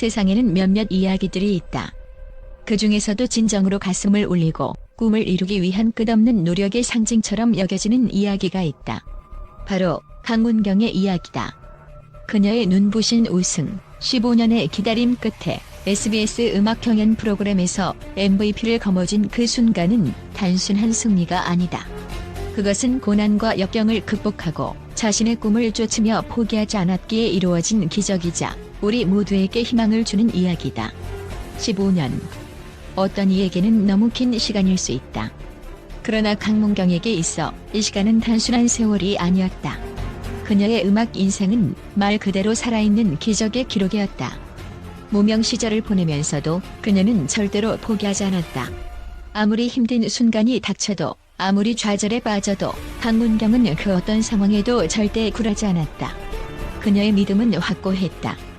세상에는 몇몇 이야기들이 있다. 그 중에서도 진정으로 가슴을 울리고 꿈을 이루기 위한 끝없는 노력의 상징처럼 여겨지는 이야기가 있다. 바로 강문경의 이야기다. 그녀의 눈부신 우승, 15년의 기다림 끝에 SBS 음악 경연 프로그램에서 MVP를 거머쥔 그 순간은 단순한 승리가 아니다. 그것은 고난과 역경을 극복하고 자신의 꿈을 쫓으며 포기하지 않았기에 이루어진 기적이자 우리 모두에게 희망을 주는 이야기다. 15년. 어떤 이에게는 너무 긴 시간일 수 있다. 그러나 강문경에게 있어 이 시간은 단순한 세월이 아니었다. 그녀의 음악 인생은 말 그대로 살아있는 기적의 기록이었다. 무명 시절을 보내면서도 그녀는 절대로 포기하지 않았다. 아무리 힘든 순간이 닥쳐도 아무리 좌절에 빠져도 강문경은 그 어떤 상황에도 절대 굴하지 않았다. 그녀의 믿음은 확고했다.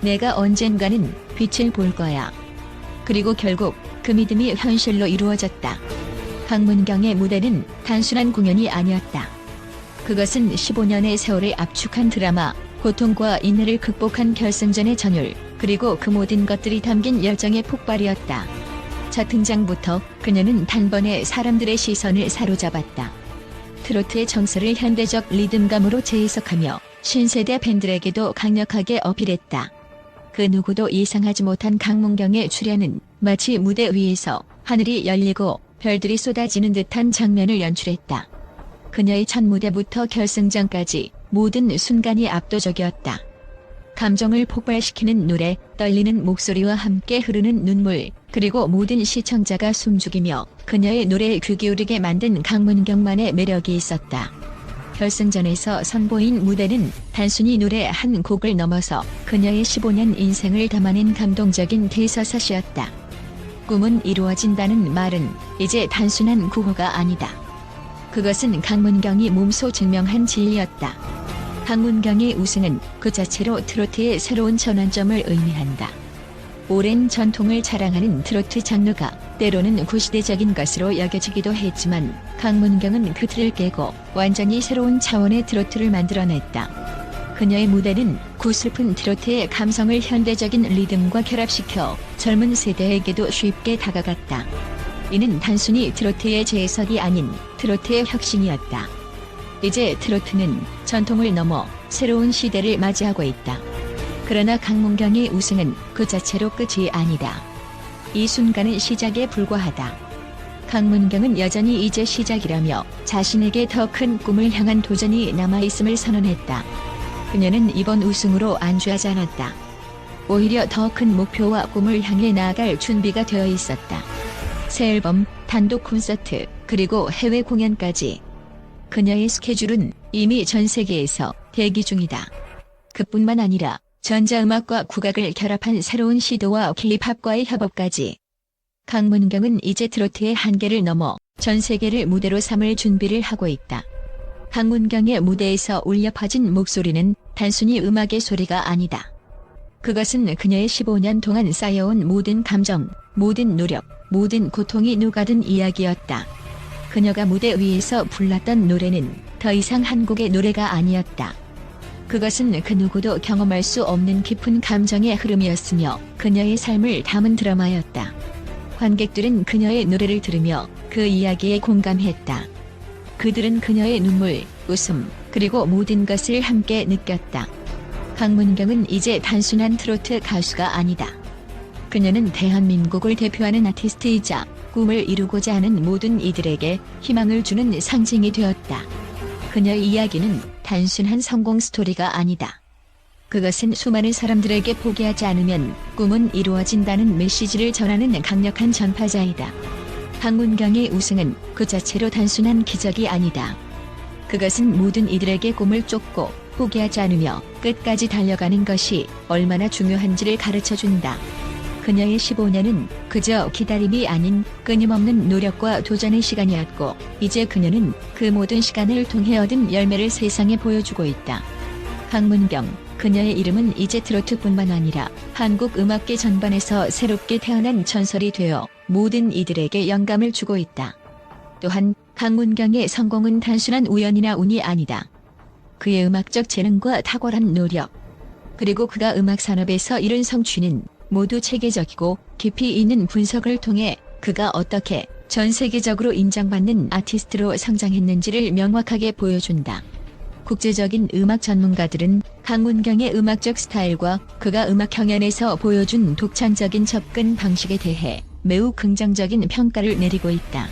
내가 언젠가는 빛을 볼 거야. 그리고 결국 그 믿음이 현실로 이루어졌다. 강문경의 무대는 단순한 공연이 아니었다. 그것은 15년의 세월을 압축한 드라마, 고통과 인내를 극복한 결승전의 전율, 그리고 그 모든 것들이 담긴 열정의 폭발이었다. 첫 등장부터 그녀는 단번에 사람들의 시선을 사로잡았다. 트로트의 정서를 현대적 리듬감으로 재해석하며 신세대 팬들에게도 강력하게 어필했다. 그 누구도 예상하지 못한 강문경의 출연은 마치 무대 위에서 하늘이 열리고 별들이 쏟아지는 듯한 장면을 연출했다. 그녀의 첫 무대부터 결승전까지 모든 순간이 압도적이었다. 감정을 폭발시키는 노래, 떨리는 목소리와 함께 흐르는 눈물, 그리고 모든 시청자가 숨죽이며 그녀의 노래에 귀 기울이게 만든 강문경만의 매력이 있었다. 결승전에서 선보인 무대는 단순히 노래 한 곡을 넘어서 그녀의 15년 인생을 담아낸 감동적인 대서사시였다. 꿈은 이루어진다는 말은 이제 단순한 구호가 아니다. 그것은 강문경이 몸소 증명한 진리였다. 강문경의 우승은 그 자체로 트로트의 새로운 전환점을 의미한다. 오랜 전통을 자랑하는 트로트 장르가 때로는 구시대적인 것으로 여겨지기도 했지만 강문경은 그 틀을 깨고 완전히 새로운 차원의 트로트를 만들어냈다. 그녀의 무대는 구슬픈 트로트의 감성을 현대적인 리듬과 결합시켜 젊은 세대에게도 쉽게 다가갔다. 이는 단순히 트로트의 재해석이 아닌 트로트의 혁신이었다. 이제 트로트는 전통을 넘어 새로운 시대를 맞이하고 있다. 그러나 강문경의 우승은 그 자체로 끝이 아니다. 이 순간은 시작에 불과하다. 강문경은 여전히 이제 시작이라며 자신에게 더 큰 꿈을 향한 도전이 남아있음을 선언했다. 그녀는 이번 우승으로 안주하지 않았다. 오히려 더 큰 목표와 꿈을 향해 나아갈 준비가 되어 있었다. 새 앨범, 단독 콘서트, 그리고 해외 공연까지. 그녀의 스케줄은 이미 전 세계에서 대기 중이다. 그뿐만 아니라 전자음악과 국악을 결합한 새로운 시도와 K-팝과의 협업까지. 강문경은 이제 트로트의 한계를 넘어 전 세계를 무대로 삼을 준비를 하고 있다. 강문경의 무대에서 울려 퍼진 목소리는 단순히 음악의 소리가 아니다. 그것은 그녀의 15년 동안 쌓여온 모든 감정, 모든 노력, 모든 고통이 녹아든 이야기였다. 그녀가 무대 위에서 불렀던 노래는 더 이상 한국의 노래가 아니었다. 그것은 그 누구도 경험할 수 없는 깊은 감정의 흐름이었으며 그녀의 삶을 담은 드라마였다. 관객들은 그녀의 노래를 들으며 그 이야기에 공감했다. 그들은 그녀의 눈물, 웃음, 그리고 모든 것을 함께 느꼈다. 강문경은 이제 단순한 트로트 가수가 아니다. 그녀는 대한민국을 대표하는 아티스트이자 꿈을 이루고자 하는 모든 이들에게 희망을 주는 상징이 되었다. 그녀의 이야기는 단순한 성공 스토리가 아니다. 그것은 수많은 사람들에게 포기하지 않으면 꿈은 이루어진다는 메시지를 전하는 강력한 전파자이다. 박문경의 우승은 그 자체로 단순한 기적이 아니다. 그것은 모든 이들에게 꿈을 쫓고 포기하지 않으며 끝까지 달려가는 것이 얼마나 중요한지를 가르쳐 준다. 그녀의 15년은 그저 기다림이 아닌 끊임없는 노력과 도전의 시간이었고, 이제 그녀는 그 모든 시간을 통해 얻은 열매를 세상에 보여주고 있다. 강문경, 그녀의 이름은 이제 트로트뿐만 아니라 한국 음악계 전반에서 새롭게 태어난 전설이 되어 모든 이들에게 영감을 주고 있다. 또한 강문경의 성공은 단순한 우연이나 운이 아니다. 그의 음악적 재능과 탁월한 노력, 그리고 그가 음악 산업에서 이룬 성취는 모두 체계적이고 깊이 있는 분석을 통해 그가 어떻게 전 세계적으로 인정받는 아티스트로 성장했는지를 명확하게 보여준다. 국제적인 음악 전문가들은 강문경의 음악적 스타일과 그가 음악 경연에서 보여준 독창적인 접근 방식에 대해 매우 긍정적인 평가를 내리고 있다.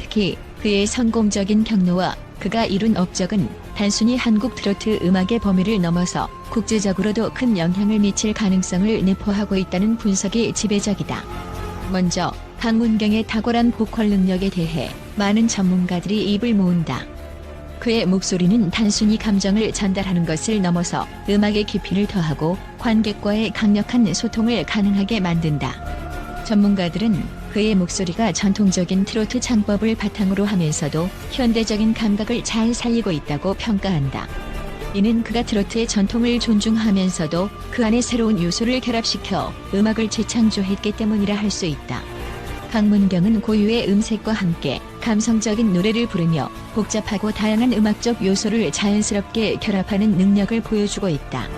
특히 그의 성공적인 경로와 그가 이룬 업적은 단순히 한국 트로트 음악의 범위를 넘어서 국제적으로도 큰 영향을 미칠 가능성을 내포하고 있다는 분석이 지배적이다. 먼저 강문경의 탁월한 보컬 능력에 대해 많은 전문가들이 입을 모은다. 그의 목소리는 단순히 감정을 전달하는 것을 넘어서 음악의 깊이를 더하고 관객과의 강력한 소통을 가능하게 만든다. 전문가들은 그의 목소리가 전통적인 트로트 창법을 바탕으로 하면서도 현대적인 감각을 잘 살리고 있다고 평가한다. 이는 그가 트로트의 전통을 존중하면서도 그 안에 새로운 요소를 결합시켜 음악을 재창조했기 때문이라 할 수 있다. 강문경은 고유의 음색과 함께 감성적인 노래를 부르며 복잡하고 다양한 음악적 요소를 자연스럽게 결합하는 능력을 보여주고 있다.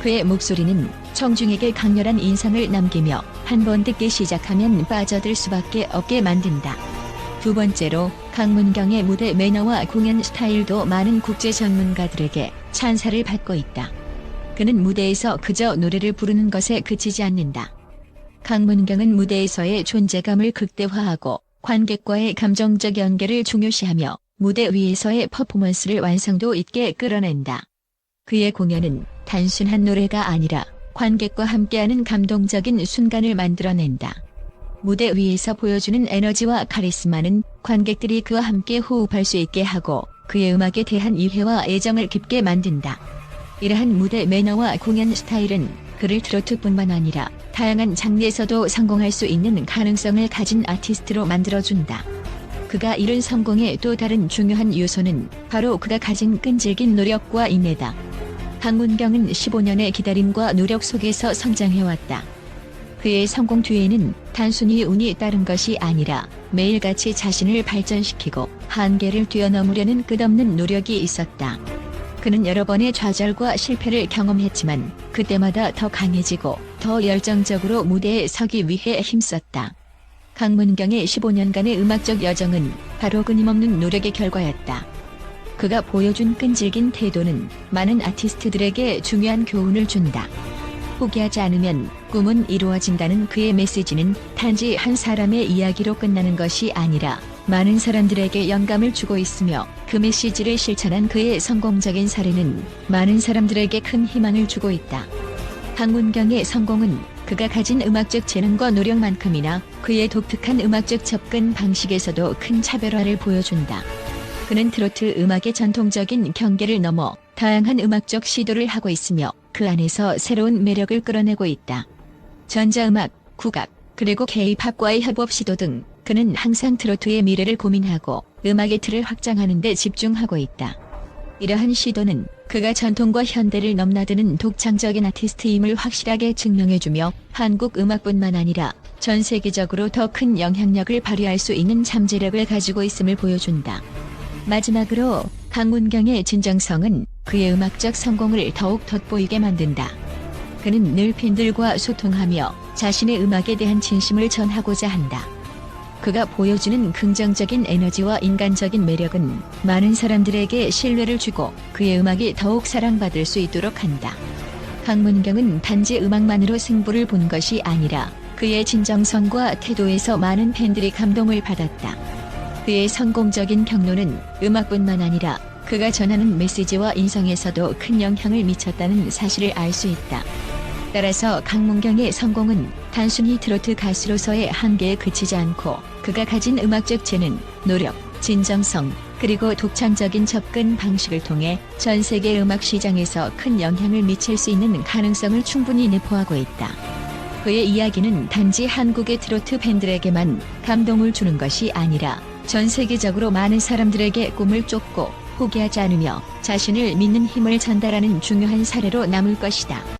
그의 목소리는 청중에게 강렬한 인상을 남기며 한 번 듣기 시작하면 빠져들 수밖에 없게 만든다. 두 번째로 강문경의 무대 매너와 공연 스타일도 많은 국제 전문가들에게 찬사를 받고 있다. 그는 무대에서 그저 노래를 부르는 것에 그치지 않는다. 강문경은 무대에서의 존재감을 극대화하고 관객과의 감정적 연계를 중요시하며 무대 위에서의 퍼포먼스를 완성도 있게 끌어낸다. 그의 공연은 단순한 노래가 아니라 관객과 함께하는 감동적인 순간을 만들어낸다. 무대 위에서 보여주는 에너지와 카리스마는 관객들이 그와 함께 호흡할 수 있게 하고 그의 음악에 대한 이해와 애정을 깊게 만든다. 이러한 무대 매너와 공연 스타일은 그를 트로트뿐만 아니라 다양한 장르에서도 성공할 수 있는 가능성을 가진 아티스트로 만들어준다. 그가 이룬 성공의 또 다른 중요한 요소는 바로 그가 가진 끈질긴 노력과 인내다. 강문경은 15년의 기다림과 노력 속에서 성장해왔다. 그의 성공 뒤에는 단순히 운이 따른 것이 아니라 매일같이 자신을 발전시키고 한계를 뛰어넘으려는 끝없는 노력이 있었다. 그는 여러 번의 좌절과 실패를 경험했지만 그때마다 더 강해지고 더 열정적으로 무대에 서기 위해 힘썼다. 강문경의 15년간의 음악적 여정은 바로 끊임없는 노력의 결과였다. 그가 보여준 끈질긴 태도는 많은 아티스트들에게 중요한 교훈을 준다. 포기하지 않으면 꿈은 이루어진다는 그의 메시지는 단지 한 사람의 이야기로 끝나는 것이 아니라 많은 사람들에게 영감을 주고 있으며 그 메시지를 실천한 그의 성공적인 사례는 많은 사람들에게 큰 희망을 주고 있다. 강문경의 성공은 그가 가진 음악적 재능과 노력만큼이나 그의 독특한 음악적 접근 방식에서도 큰 차별화를 보여준다. 그는 트로트 음악의 전통적인 경계를 넘어 다양한 음악적 시도를 하고 있으며 그 안에서 새로운 매력을 끌어내고 있다. 전자음악, 국악, 그리고 K-팝과의 협업 시도 등 그는 항상 트로트의 미래를 고민하고 음악의 틀을 확장하는 데 집중하고 있다. 이러한 시도는 그가 전통과 현대를 넘나드는 독창적인 아티스트임을 확실하게 증명해주며 한국 음악뿐만 아니라 전 세계적으로 더 큰 영향력을 발휘할 수 있는 잠재력을 가지고 있음을 보여준다. 마지막으로 강문경의 진정성은 그의 음악적 성공을 더욱 돋보이게 만든다. 그는 늘 팬들과 소통하며 자신의 음악에 대한 진심을 전하고자 한다. 그가 보여주는 긍정적인 에너지와 인간적인 매력은 많은 사람들에게 신뢰를 주고 그의 음악이 더욱 사랑받을 수 있도록 한다. 강문경은 단지 음악만으로 승부를 본 것이 아니라 그의 진정성과 태도에서 많은 팬들이 감동을 받았다. 그의 성공적인 경로는 음악뿐만 아니라 그가 전하는 메시지와 인성에서도 큰 영향을 미쳤다는 사실을 알 수 있다. 따라서 강문경의 성공은 단순히 트로트 가수로서의 한계에 그치지 않고 그가 가진 음악적 재능, 노력, 진정성, 그리고 독창적인 접근 방식을 통해 전 세계 음악 시장에서 큰 영향을 미칠 수 있는 가능성을 충분히 내포하고 있다. 그의 이야기는 단지 한국의 트로트 팬들에게만 감동을 주는 것이 아니라 전 세계적으로 많은 사람들에게 꿈을 쫓고 포기하지 않으며 자신을 믿는 힘을 전달하는 중요한 사례로 남을 것이다.